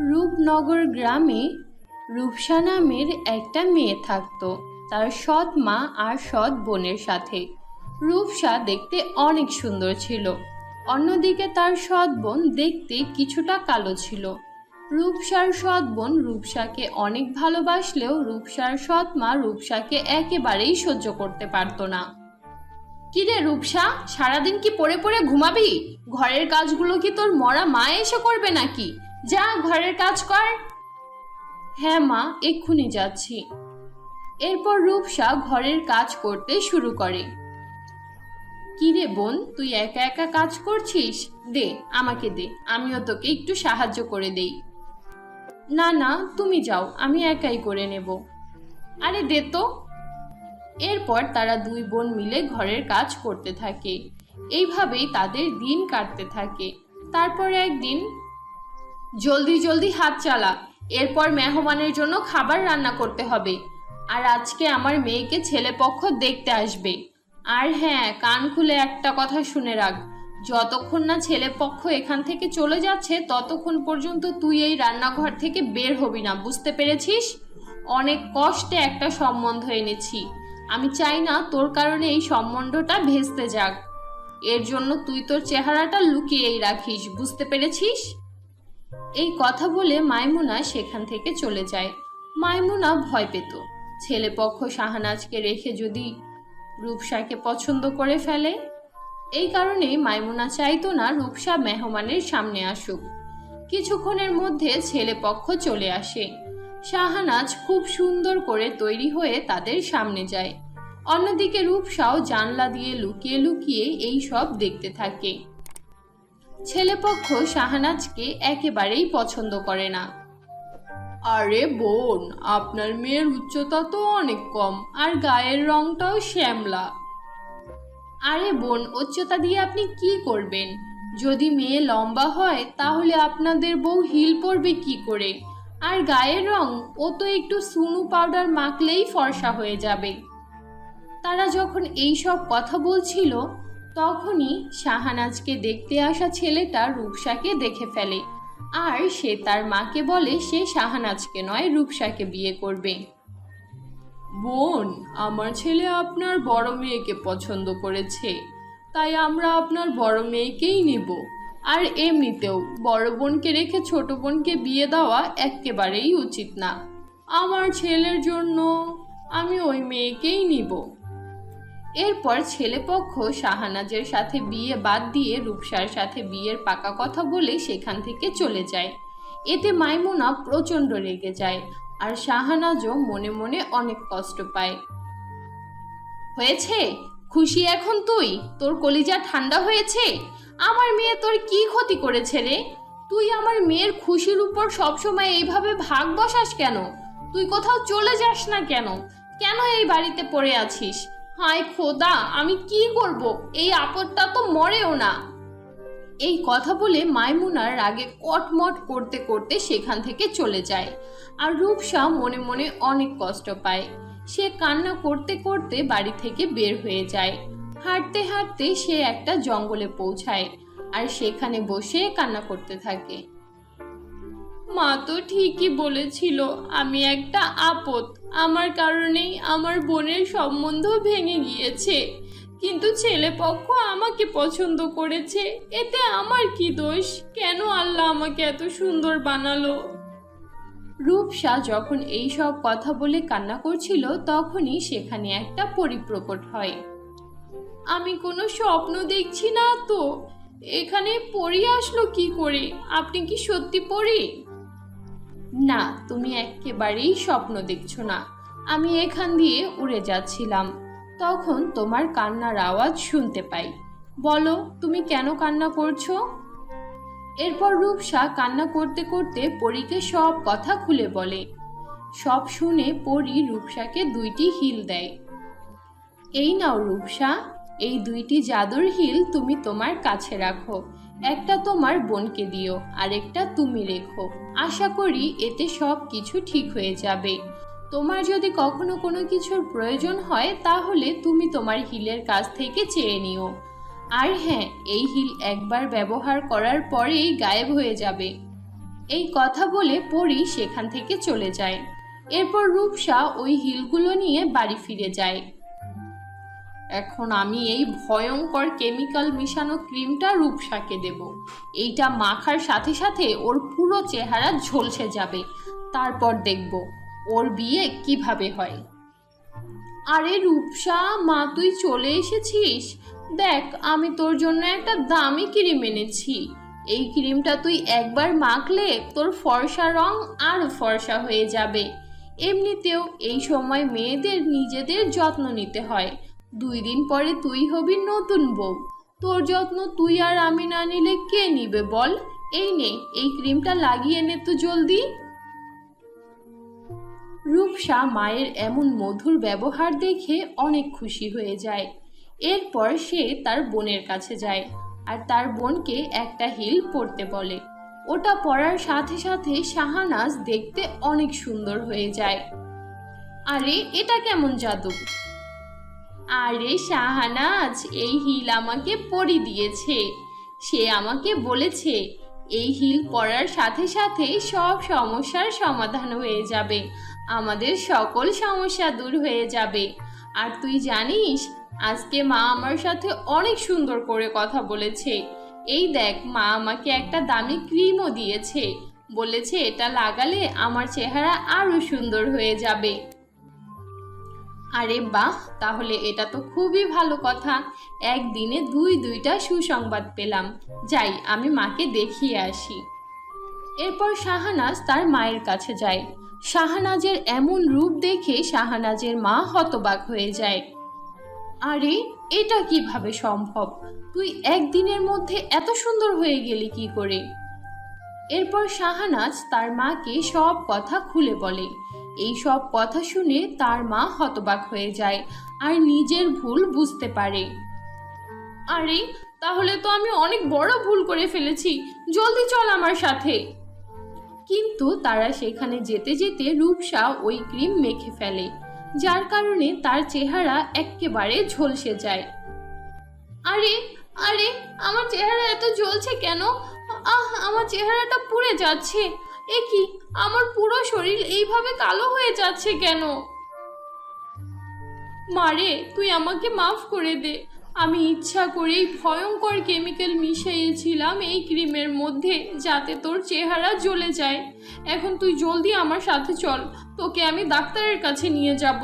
রূপনগর গ্রামে রূপসা নামের একটা মেয়ে থাকতো। তার সৎ মা আর সৎ বোনের সাথে। রূপসা দেখতে অনেক সুন্দর ছিল। অন্যদিকে তার সৎ বোন দেখতে কিছুটা কালো ছিল। রূপসার সৎ বোন রূপসাকে অনেক ভালোবাসলেও রূপসার সৎ মা রূপসাকে একেবারেই সহ্য করতে পারতো না। কিরে রূপসা, সারাদিন কি পড়ে পড়ে ঘুমাবি? ঘরের কাজগুলো কি তোর মরা মা এসে করবে নাকি? যা, ঘরের কাজ কর। হ্যাঁ মা, এক্ষুনি যাচ্ছি। এরপর রূপসা ঘরের কাজ করতে শুরু করে। কিরে বোন, তুই একা একা কাজ করছিস? দে, আমাকে দে, আমিও তোকে একটু সাহায্য করে দেই। না না, তুমি যাও, আমি একাই করে নেব। আরে, দে তো। এরপর তারা দুই বোন মিলে ঘরের কাজ করতে থাকে। এইভাবেই তাদের দিন কাটতে থাকে। তারপর একদিন জলদি জলদি হাত চালা। এরপর মেহমানের জন্য খাবার রান্না করতে হবে। আর আজকে আমার মেয়েকে ছেলেপক্ষ দেখতে আসবে। আর হ্যাঁ কান খুলে একটা কথা শুনে রাখ। যতক্ষণ না ছেলেপক্ষ এখান থেকে চলে যাচ্ছে, ততক্ষণ পর্যন্ত তুই এই রান্নাঘর থেকে বের হবি না, বুঝতে পেরেছিস? অনেক কষ্টে একটা সম্বন্ধ এনেছি। আমি চাই না তোর কারণে এই সম্বন্ধটা ভেস্তে যাক। এর জন্য তুই তোর চেহারাটা লুকিয়েই রাখিস, বুঝতে পেরেছিস? এই কথা বলে মাইমুনা সেখান থেকে চলে যায়। মাইমুনা ভয় পেত। ছেলেপক্ষ শাহানাজকে রেখে যদি রূপসাকে পছন্দ করে ফেলে, এই কারণে মাইমুনা চাইতো না রূপসা মেহমানের সামনে আসুক। কিছুক্ষণের মধ্যে ছেলেপক্ষ চলে আসে। শাহানাজ খুব সুন্দর করে তৈরি হয়ে তাদের সামনে যায়। অন্যদিকে রূপসাও জানলা দিয়ে লুকিয়ে লুকিয়ে এই সব দেখতে থাকে। ছেলেপক্ষ শাহানাজকে একেবারেই পছন্দ করে না। আরে বোন, আপনার মেয়ের উচ্চতা তো অনেক কম, আর গায়ের রংটাও শ্যামলা। আরে বোন, উচ্চতা দিয়ে আপনি কি করবেন? যদি মেয়ে লম্বা হয়, তাহলে আপনাদের বউ হিল পরবে কি করে? আর গায়ের রং, ও তো একটু সুনু পাউডার মাখলেই ফর্সা হয়ে যাবে। তারা যখন এই সব কথা বলছিল তখনই শাহানাজকে দেখতে আসা ছেলেটা রূপসাকে দেখে ফেলে। আর সে তার মাকে বলে সে শাহানাজকে নয়, রূপসাকে বিয়ে করবে। বোন, আমার ছেলে আপনার বড় মেয়েকে পছন্দ করেছে। তাই আমরা আপনার বড় মেয়েকেই নেব। আর এমনিতেও বড় বোনকে রেখে ছোট বোনকে বিয়ে দেওয়া একেবারেই উচিত না। আমার ছেলের জন্য আমি ওই মেয়েকেই নিব। এরপর ছেলেপক্ষ শাহানাজের সাথে বিয়ে বাদ দিয়ে রূপসার সাথে বিয়ের পাকা কথা বলে সেখান থেকে চলে যায়। এতে মাইমুনা প্রচণ্ড রেগে যায় আর শাহানাজও মনে মনে অনেক কষ্ট পায়। হয়েছে? খুশি এখন তুই? তোর কলিজা ঠান্ডা হয়েছে? আমার মেয়ে তোর কি ক্ষতি করেছে রে? তুই আমার মেয়ের খুশির উপর সবসময় এইভাবে ভাগ বসাস কেন? তুই কোথাও চলে যাস না কেন? কেন এই বাড়িতে পড়ে আছিস? হায় খোদা, আমি কি করব? এই আপদটা তো মরেও না। এই কথা বলে মাইমুনার রাগে কটমট করতে করতে সেখান থেকে চলে যায় আর রূপসা মনে মনে অনেক কষ্ট পায়। সে কান্না করতে করতে বাড়ি থেকে বের হয়ে যায়। হাঁটতে হাঁটতে সে একটা জঙ্গলে পৌঁছায় আর সেখানে বসে কান্না করতে থাকে। মা তো ঠিকই বলেছিল, আমি একটা আপদ। আমার কারণেই আমার বোনের সম্বন্ধ ভেঙে গিয়েছে। কিন্তু ছেলে পক্ষ আমাকে পছন্দ করেছে। এতে আমার কি দোষ? কেন আল্লাহ আমাকে এত সুন্দর বানালো? রূপসা যখন এই সব কথা বলে কান্না করছিল, তখনই সেখানে একটা পরিপ্রকট হয়। আমি কোনো স্বপ্ন দেখছি না তো? এখানে পড়ি আসলো কি করে? আপনি কি সত্যি পড়ি? না, তুমি একেবারেই স্বপ্ন দেখছ না। আমি এখান দিয়ে উড়ে যাচ্ছিলাম। তখন তোমার কান্নার আওয়াজ শুনতে পাই। বলো, তুমি কেন কান্না করছ? এরপর রূপসা কান্না করতে করতে পরীকে সব কথা খুলে বলে। সব শুনে পরী রূপসাকে দুইটি হিল দেয়। এই নাও রূপসা, এই দুইটি জাদুর হিল তুমি তোমার কাছে রাখো। একটা তোমার বোনকে দিও, আরেকটা তুমি রেখো। আশা করি এতে সব কিছু ঠিক হয়ে যাবে। তোমার যদি কখনো কোনো কিছুর প্রয়োজন হয়, তাহলে তুমি তোমার হিলের কাছ থেকে চেয়ে নিও। আর হ্যাঁ এই হিল একবার ব্যবহার করার পরেই গায়েব হয়ে যাবে। এই কথা বলে পরি সেখান থেকে চলে যায়। এরপর রূপসা ওই হিলগুলো নিয়ে বাড়ি ফিরে যায়। এখন আমি এই ভয়ঙ্কর কেমিক্যাল মিশানো ক্রিমটা রূপসাকে দেব। এইটা মাখার সাথে সাথে ওর পুরো চেহারা ঝলসে যাবে। তারপর দেখব ওর বিয়ে কীভাবে হয়। আরে রূপসা, মা, তুই চলে এসেছিস? দেখ, আমি তোর জন্য একটা দামি ক্রিম এনেছি। এই ক্রিমটা তুই একবার মাখলে তোর ফর্সা রং আরও ফর্সা হয়ে যাবে। এমনিতেও এই সময় মেয়েদের নিজেদের যত্ন নিতে হয়। দুই দিন পরে তুই হবি নতুন বউ। তোর যত্ন তুই আর আমি না নিলে কে নিবে বল? এই নে, এই ক্রিমটা লাগিয়ে নে তো জলদি। রূপসা মায়ের এমন মধুর ব্যবহার দেখে অনেক খুশি হয়ে যায়। এরপর সে তার বোনের কাছে যায় আর তার বোনকে একটা হিল পরতে বলে। ওটা পরার সাথে সাথে শাহানাজ দেখতে অনেক সুন্দর হয়ে যায়। আরে, এটা কেমন জাদু? আরে শাহানাজ, এই হিল আমাকে পরি দিয়েছে। সে আমাকে বলেছে, এই হিল পরার সাথে সাথে সব সমস্যার সমাধান হয়ে যাবে। আমাদের সকল সমস্যা দূর হয়ে যাবে। আর তুই জানিস, আজকে মা আমার সাথে অনেক সুন্দর করে কথা বলেছে। এই দেখ, মা আমাকে একটা দামি ক্রিমও দিয়েছে। বলেছে এটা লাগালে আমার চেহারা আরও সুন্দর হয়ে যাবে। আরে বাহ, তাহলে এটা তো খুবই ভালো কথা। একদিনে দুই দুইটা সুসংবাদ পেলাম। যাই, আমি মাকে দেখিয়ে আসি। এরপর শাহানাজ তার মায়ের কাছে যায়। শাহানাজের এমন রূপ দেখে শাহানাজের মা হতবাক হয়ে যায়। আরে, এটা কীভাবে সম্ভব? তুই একদিনের মধ্যে এত সুন্দর হয়ে গেলি কি করে? এরপর শাহানাজ তার মাকে সব কথা খুলে বলে। এই সব কথা শুনে তার মা হতবাক হয়ে যায় আর নিজের ভুল বুঝতে পারে। আরে, তাহলে তো আমি অনেক বড় ভুল করে ফেলেছি। জলদি চল আমার সাথে। কিন্তু তারা সেখানে যেতে যেতে রূপসা ওই ক্রিম মেখে ফেলে, যার কারণে তার চেহারা এক্কেবারে ঝলসে যায়। আরে আরে, আমার চেহারা এত জ্বলছে কেন? আহ, আমার চেহারাটা পুড়ে যাচ্ছে। এ কি, আমার পুরো শরীর এইভাবে কালো হয়ে যাচ্ছে কেন? মারে, তুই আমাকে মাফ করে দে। আমি ইচ্ছা করেই ভয়ঙ্কর কেমিক্যাল মিশিয়েছিলাম এই ক্রিমের মধ্যে যাতে তোর চেহারা জ্বলে যায়। এখন তুই জলদি আমার সাথে চল, তোকে আমি ডাক্তারের কাছে নিয়ে যাব।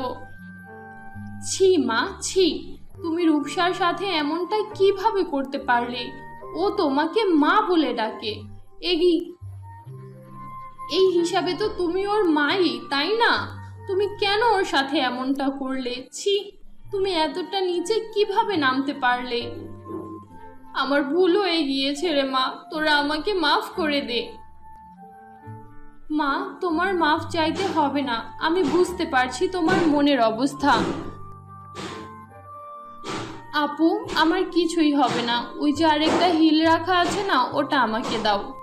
ছি মা, ছি, তুমি রূপসার সাথে এমনটা কীভাবে করতে পারলে? ও তোমাকে মা বলে ডাকে। এগি এই হিসাবে তো তুমি ওর মাই, তাই না? তুমি কেন ওর সাথে এমনটা করলে? ছি, তুমি এতটা নিচে কীভাবে নামতে পারলে? আমার ভুল হয়ে গিয়েছে রে মা, তোরা আমাকে মাফ করে দে। মা, তোমার মাফ চাইতে হবে না, আমি বুঝতে পারছি তোমার মনের অবস্থা। আপু, আমার কিছুই হবে না, ওই যে আরেকটা হিল রাখা আছে না, ওটা আমাকে দাও।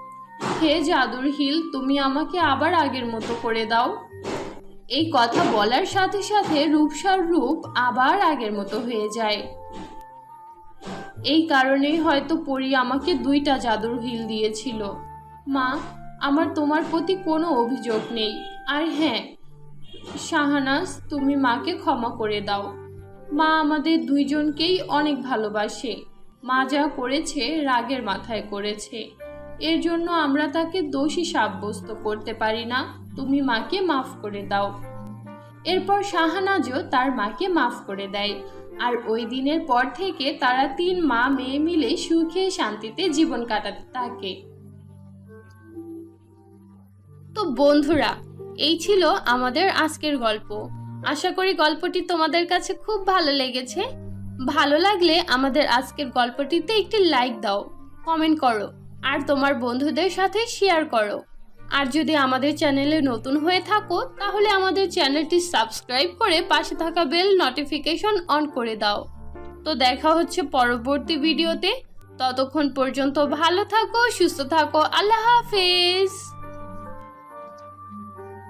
হে জাদুর হিল, তুমি আমাকে আবার আগের মতো করে দাও। এই কথা বলার সাথে সাথে রূপসার রূপ আবার আগের মতো হয়ে যায়। এই কারণেই হয়তো পরি আমাকে দুইটা জাদুর হিল দিয়েছিল। মা, আমার তোমার প্রতি কোনো অভিযোগ নেই। আর হ্যাঁ শাহানাজ তুমি মাকে ক্ষমা করে দাও। মা আমাদের দুইজনকেই অনেক ভালোবাসে। মা যা করেছে, রাগের মাথায় করেছে। এর জন্য আমরা তাকে দোষী সাব্যস্ত করতে পারি না। তুমি মাকে মাফ করে দাও। এরপর শাহানাজও তার মাকে মাফ করে দেয়। আর ওই দিনের পর থেকে তারা তিন মা মেয়ে মিলে সুখে শান্তিতে জীবন কাটাতে থাকে। তো বন্ধুরা, এই ছিল আমাদের আজকের গল্প। আশা করি গল্পটি তোমাদের কাছে খুব ভালো লেগেছে। ভালো লাগলে আমাদের আজকের গল্পটিতে একটি লাইক দাও, কমেন্ট করো। আর তোমার বন্ধুদের সাথে শেয়ার করো। আর যদি আমাদের চ্যানেলে নতুন হয়ে থাকো, তাহলে আমাদের চ্যানেলটি সাবস্ক্রাইব করে পাশে থাকা বেল নোটিফিকেশন অন করে দাও। তো দেখা হচ্ছে পরবর্তী ভিডিওতে ততক্ষণ পর্যন্ত ভালো থাকো, সুস্থ থাকো, আল্লাহ হাফেজ।